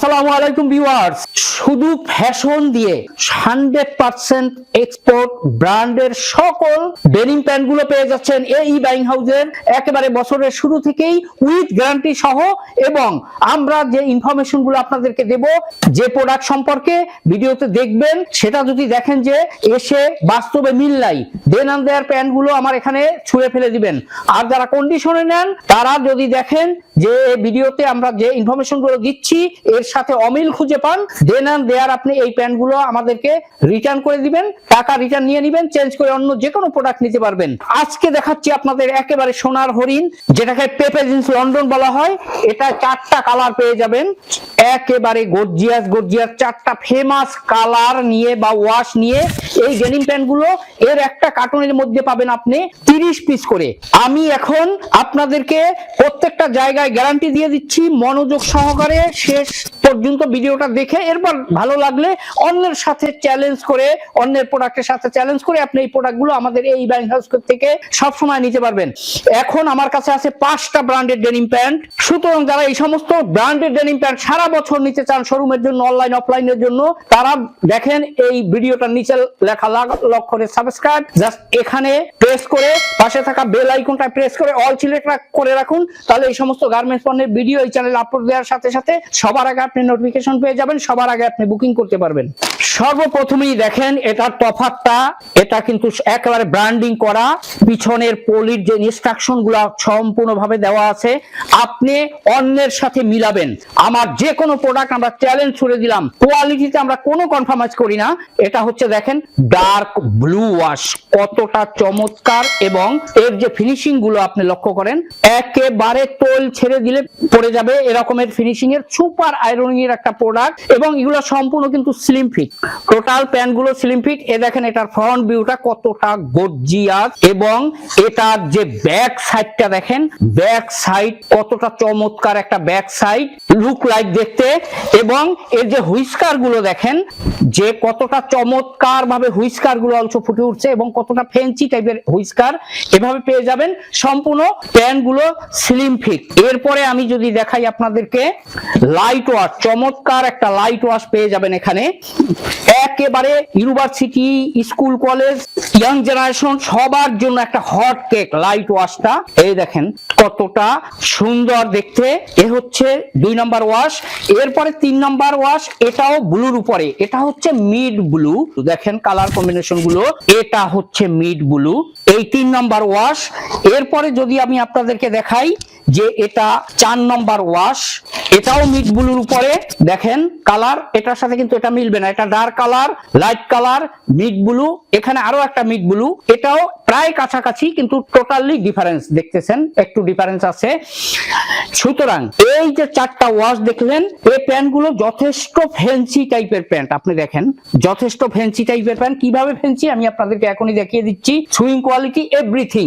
আসসালামু আলাইকুম ভিউয়ার্স। শুধু ফ্যাশন দিয়ে হান্ড্রেড পার্সেন্ট এক্সপোর্ট ব্র্যান্ডের সকল ডেনিম প্যান্টগুলো পেয়ে যাচ্ছেন এই বাইং হাউসের একেবারে বছরের শুরু থেকেই উইথ গ্যারান্টি সহ এবং আমরা যে ইনফরমেশনগুলো আপনাদেরকে দেব, যে প্রোডাক্ট সম্পর্কে ভিডিওতে দেখবেন, সেটা যদি দেখেন যে এসে বাস্তবে মিল নাই দেন আন দেয়ার প্যান্টগুলো আমার এখানে ছুঁড়ে ফেলে দিবেন। আর যারা কন্ডিশনে নেন, তারা যদি দেখেন যে ভিডিওতে আমরা যে ইনফরমেশনগুলো দিচ্ছি, এর সাথে অমিল খুঁজে পান। দেন দেয়ার আপনি এই প্যান্টগুলো আমাদেরকে রিটার্ন করে দিবেন, টাকা রিটার্ন নিয়ে নিবেন চেঞ্জ করে অন্য যে কোনো প্রোডাক্ট নিতে পারবেন। আজকে দেখাচ্ছি আপনাদের একেবারে সোনার হরিণ, যেটাকে পেপে জিন্স লন্ডন বলা হয়। এটা চারটা কালার পেয়ে যাবেন। একেবারে গর্জিয়াস গর্জিয়াস চারটা ফেমাস কালার নিয়ে বা ওয়াশ নিয়ে এই ডেনিম প্যান্টগুলো এর একটা কার্টুনের মধ্যে পাবেন আপনি তিরিশ পিস করে। আমি এখন আপনাদেরকে প্রত্যেকটা জায়গায় গ্যারান্টি দিয়ে দিচ্ছি মনোযোগ সহকারে শেষ পর্যন্ত ভিডিওটা দেখে, এরপর ভালো লাগলে অন্যের সাথে চ্যালেঞ্জ করে, অন্যের প্রোডাক্টের সাথে চ্যালেঞ্জ করে আপনি এই প্রোডাক্টগুলো আমাদের এই ব্যাংক হাউস থেকে সব সময় নিতে পারবেন। এখন আমার কাছে আছে পাঁচটা ব্র্যান্ডের ডেনিম প্যান্ট সুতরাং যারা এই সমস্ত ব্র্যান্ডের ডেনিম প্যান্ট সারা বছর নিতে চান শোরুমের জন্য অনলাইন অফলাইনের জন্য, তারা দেখেন এই ভিডিওটার নিচে লেখা লক করে সাবস্ক্রাইব জাস্ট এখানে প্রেস করে, পাশে থাকা বেল আইকনটা প্রেস করে অল সিলেক্ট করে রাখুন, তাহলে এই সমস্ত গার্মেন্টস পণ্যের ভিডিও এই চ্যানেল আপলোড দেওয়ার সাথে সাথে সবার আগে আপনি নোটিফিকেশন পেয়ে যাবেন, সবার আগে আপনি বুকিং করতে পারবেন। সর্বপ্রথমেই দেখেন এটার তফাতটা, এটা কিন্তু একেবারে ব্র্যান্ডিং করা, পিছনের পলির যে ইনস্ট্রাকশনগুলা সম্পূর্ণভাবে দেওয়া আছে, আপনি অন্যের সাথে মিলাবেন। আমার যে কোনো প্রোডাক্ট আমরা চ্যালেঞ্জ ছুড়ে দিলাম কোয়ালিটিতে আমরা কোনো কনফার্মাইজ করি না। এটা হচ্ছে দেখেন ডার্ক ব্লু ওয়াশ কতটা চমৎকার এবং এর যে ফিনিশিংগুলো আপনি লক্ষ্য করেন, একেবারে তোল ছেড়ে দিলে পড়ে যাবে। এরকমের ফিনিশিং এর সুপার আয়রনিং এর একটা প্রোডাক্ট এবং এগুলো সম্পূর্ণ কিন্তু স্লিম ফিট টোটাল প্যান্টগুলো স্লিম ফিট এ দেখেন এটার ফ্রন্ট ভিউটা কতটা গর্জিয়াস এবং এটার যে ব্যাক সাইডটা দেখেন ব্যাক সাইড কতটা চমৎকার একটা ব্যাক সাইড লুক লাইক দেখতে এবং এর যে হুইস্কারগুলো দেখেন, যে কতটা চমৎকার ভাবে হুইস্কারগুলো অংশ ফুটে উঠছে এবং কতটা ফেন্সি টাইপের হুইস্কার এভাবে পেয়ে যাবেন সম্পূর্ণ প্যান্টগুলো স্লিম ফিট এরপরে আমি যদি দেখাই আপনাদেরকে লাইট ওয়াশ চমৎকার একটা লাইট ওয়াশ পেয়ে যাবেন এখানে। একেবারে university school college young generation সবার জন্য একটা হট কেক লাইট ওয়াশটা এই দেখেন কতটা সুন্দর দেখতে। এ হচ্ছে দুই নাম্বার ওয়াশ এরপরে তিন নাম্বার ওয়াশ এটাও ব্লুর উপরে। এটা হচ্ছে মিড ব্লু দেখেন কালার কম্বিনেশনগুলো, এটা হচ্ছে মিড ব্লু এই তিন নাম্বার ওয়াশ এরপরে যদি আমি আপনাদেরকে দেখাই যে এটা চার নম্বর ওয়াশ এটাও মিড ব্লুর উপরে, দেখেন কালার এটার সাথে কিন্তু এটা মিলবে না, এটা dark colour light colour mid blue এখানে আরও একটা মিড ব্লু এটাও প্রায় কাছাকাছি কিন্তু টোটালি ডিফারেন্স দেখতেছেন? একটু ডিফারেন্স আছে। সুতরাং, এই যে চারটা ওয়াশ দেখলেন, এই প্যান্টগুলো যথেষ্ট ফ্যান্সি টাইপের প্যান্ট আপনি দেখেন, যথেষ্ট ফ্যান্সি টাইপের প্যান্ট কীভাবে ফ্যান্সি আমি আপনাদেরকে এখনই দেখিয়ে দিচ্ছি সুইং কোয়ালিটি এভরিথিং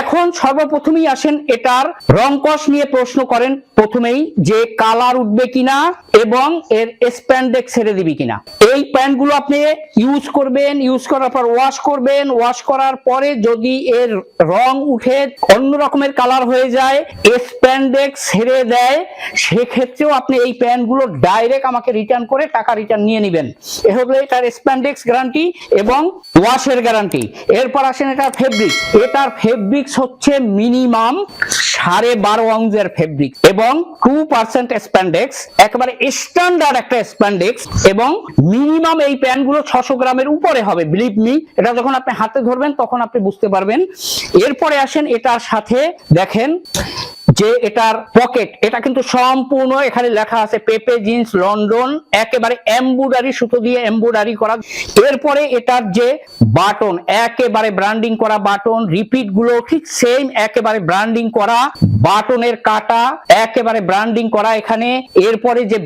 এখন সর্বপ্রথমেই আসেন এটার রং কস নিয়ে প্রশ্ন করেন প্রথমেই যে কালার উঠবে কিনা এবং এর স্প্যান্ডেক্স ছেড়ে দিবি কিনা। এই প্যান্টগুলো আপনি ইউজ করবেন, ইউজ করার পর ওয়াশ করবেন। ওয়াশ করার পরে যদি এর রং উঠে অন্য রকমের কালার হয়ে যায়, স্প্যান্ডেক্স ছেড়ে দেয়, সেক্ষেত্রেও আপনি এই প্যান্টগুলো ডাইরেক্ট আমাকে রিটার্ন করে টাকা রিটার্ন নিয়ে নেবেন। এ হলো এটার স্প্যান্ডেক্স গ্যারান্টি এবং ওয়াশের গ্যারান্টি। এরপর আসেন এটার ফেব্রিক। এটার ফেব্রিক্স হচ্ছে মিনিমাম সাড়ে বারো অংশের ফেব্রিক এবং টু পার্সেন্ট স্প্যান্ডেক্স একেবারে স্ট্যান্ডার্ড একটা স্প্যান্ডেক্স এবং মিনিমাম এই প্যান্টগুলো ছশো গ্রামের উপরে হবে। বিলিভ মি এটা যখন আপনি হাতে ধরবেন তখন আপনি বুঝতে পারবেন। এরপরে আসেন এটার সাথে দেখেন যে এটার পকেট, এটা কিন্তু সম্পূর্ণ এখানে লেখা আছে পেপে, জিন্স, লন্ডন, একেবারে এমব্রয়ডারি সুতো দিয়ে এমব্রয়ডারি করা। এরপরে এটার যে বাটন, একেবারে ব্র্যান্ডিং করা বাটন, রিপিটগুলো ঠিক সেম একেবারে ব্র্যান্ডিং করা বাটনের কাটা, একেবারে ব্র্যান্ডিং করা এখানে। এরপরে যে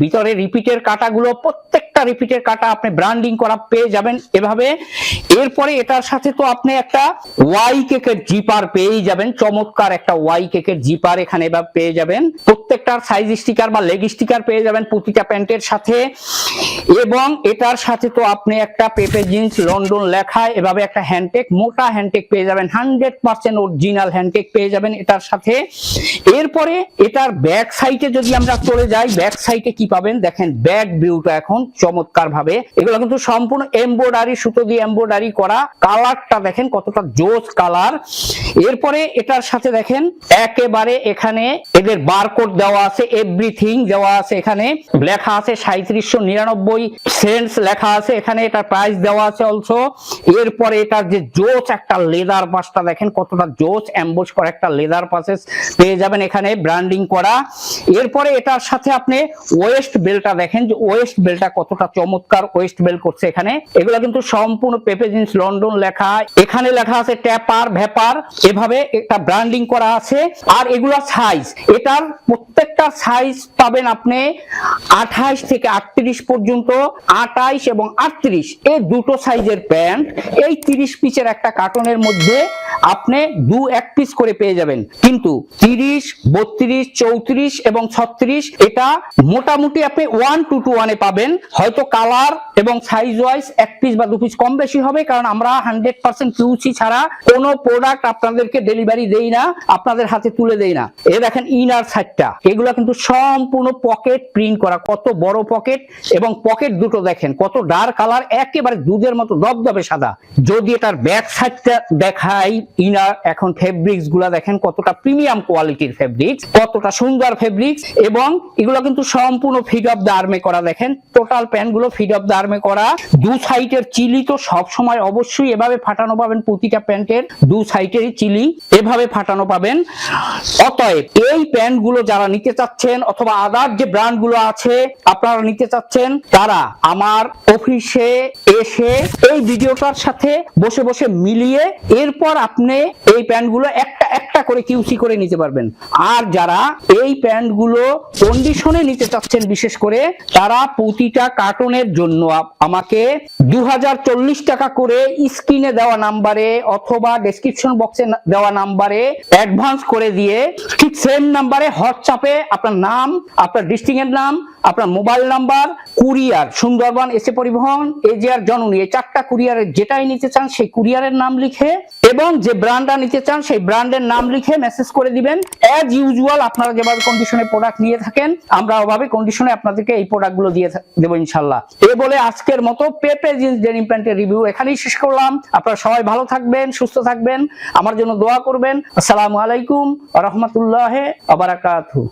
ভিতরে রিপিটের কাটাগুলো প্রত্যেকটা রিপিটের কাটা আপনি ব্র্যান্ডিং করা পেয়ে যাবেন এভাবে। এরপরে এটার সাথে তো আপনি একটা ওয়াই কেকের জিপার পেয়েই যাবেন। চমৎকার একটা ওয়াই কেকের জিপার এখানে এবার পেয়ে যাবেন। প্রত্যেকটার সাইজ স্টিকার বা লেগ স্টিকার পেয়ে যাবেন প্রতিটা প্যান্টের সাথে। এবং এটার সাথে তো আপনি একটা পেপে জিন্স লন্ডন লেখা, এভাবে একটা হ্যান্ডটেক মোটা হ্যান্ডটেক পেয়ে যাবেন। হান্ড্রেড পার্সেন্ট অরিজিনাল হ্যান্ডটেক পেয়ে যাবেন এটার সাথে। এরপরে এটার ব্যাক সাইডে যদি আমরা চলে যাই ব্যাক সাইডে কি পাবেন? দেখেন ব্যাক ভিউটা এখন চমৎকার ভাবে এগুলো কিন্তু সম্পূর্ণ এমব্রয়ডারি সুতো দিয়ে এমব্রয়ডারি করা কালারটা দেখেন কতটা জোস কালার। এরপরে এটার সাথে দেখেন একেবারে এখানে এদের বারকোড দেওয়া আছে এভরিথিং দেওয়া আছে এখানে। লেখা আছে সাঁত্রিশশো নিরানব্বই সেন্টস লেখা আছে এখানে, এটার প্রাইস দেওয়া আছে অলসো এরপরে এটার যে জোস একটা লেদার পাসটা দেখেন কতটা জোস অ্যাম্বোস করা একটা লেদার পাসেস পেয়ে যাবেন এখানে ব্র্যান্ডিং করা। এরপরে এটার সাথে আপনি ওয়েস্ট বেলটা দেখেন যে ওয়েস্ট বেলটা কতটা চমৎকার ওয়েস্ট বেল করছে এখানে। এগুলো কিন্তু সম্পূর্ণ পেপে জিন্স লন্ডন লেখা। এখানে লেখা আছে ট্যাপার ভ্যাপার এভাবে একটা ব্র্যান্ডিং করা আছে। আর এগুলা সাইজ এটার প্রত্যেকটা সাইজ পাবেন আপনি আঠাইশ থেকে আটত্রিশ পর্যন্ত আঠাইশ এবং আটত্রিশ। এই দুটো সাইজের প্যান্ট এই তিরিশ পিসের একটা কার্টনের মধ্যে আপনি দু এক পিস করে পেয়ে যাবেন। কিন্তু তিরিশ, বত্রিশ, চৌত্রিশ এবং ছত্রিশ, এটা মোটামুটি আপনি ওয়ান টু টু ওয়ানে পাবেন। হয়তো কালার এবং সাইজ ওয়াইজ এক পিস বা দু পিস কম বেশি হবে, কারণ আমরা হান্ড্রেড পার্সেন্ট কিউসি ছাড়া কোনো প্রোডাক্ট আপনাদেরকে ডেলিভারি দেই না, আপনাদের হাতে তুলে দেই না। এ দেখেন ইনার সাইডটা এগুলো কিন্তু সম্পূর্ণ পকেট প্রিন্ট করা, কত বড় পকেট এবং পকেট দুটো দেখেন, কত ডার্ক কালার একেবারে দুধের মতো দবদবে সাদা। যদি এটার ব্যাক সাইডটা দেখাই ইনার এখন ফেব্রিক্সগুলা দেখেন, কতটা প্রিমিয়াম কোয়ালিটির ফেব্রিক্স কতটা সুন্দর ফেব্রিক্স এবং এগুলো কিন্তু সম্পূর্ণ ফিড অফ দ্য আর্মে করা দেখেন। টোটাল প্যান্টগুলো ফিড অফ দ্য আর্মে করা। দু সাইডের চিলি তো সব সময় অবশ্যই এভাবে ফাটানো পাবেন, প্রতিটা প্যান্টের দু সাইডেরই চিলি এভাবে ফাটানো পাবেন। অতএব এই প্যান্টগুলো যারা নিতে চাচ্ছেন অথবা আদার যে ব্র্যান্ডগুলো আছে, আপনারা নিতে চাচ্ছেন, তারা আমার অফিসে এসে এই ভিডিওটার সাথে বসে বসে মিলিয়ে এরপর আপনি এই প্যান্টগুলো একটা একটা করে কিউসি করে নিতে পারবেন। আর যারা এই প্যান্টগুলো কন্ডিশনে নিতে চাচ্ছেন বিশেষ করে, তারা প্রতিটা কার্টনের জন্য আমাকে দু হাজার চল্লিশ টাকা করে স্ক্রিনে দেওয়া নাম্বারে অথবা ডেসক্রিপশন বক্সে দেওয়া নাম্বারে অ্যাডভান্স করে দিয়ে ঠিক সেম নাম্বারে হোয়াটসঅ্যাপে আপনার নাম, আপনার ডিস্ট্রিক্ট এর নাম, আপনার মোবাইল নাম্বার কুরিয়ার সুন্দরবন এসে পরিবহন, এজিআর, জননী, এই চারটা কুরিয়ারের যেটাই নিতে চান সেই কুরিয়ারের নাম লিখে এবং যে ব্র্যান্ডটা নিতে চান সেই ব্র্যান্ডের নাম লিখে মেসেজ করে দিবেন। অ্যাজ ইউজুয়াল আপনারা যেভাবে কন্ডিশনে প্রোডাক্ট নিয়ে থাকেন, আমরা ওভাবে কন্ডিশনে আপনাদেরকে এই প্রোডাক্টগুলো দিয়ে দেবো ইনশাল্লাহ। এ বলে আজকের মতো পেপে জিন্স ডেনিম প্যান্টের রিভিউ এখানেই শেষ করলাম। আপনারা সবাই ভালো থাকবেন, সুস্থ থাকবেন। আমার জন্য দোয়া করবেন। আসসালামু আলাইকুম রহমতুল্লাহ আবারাকাতু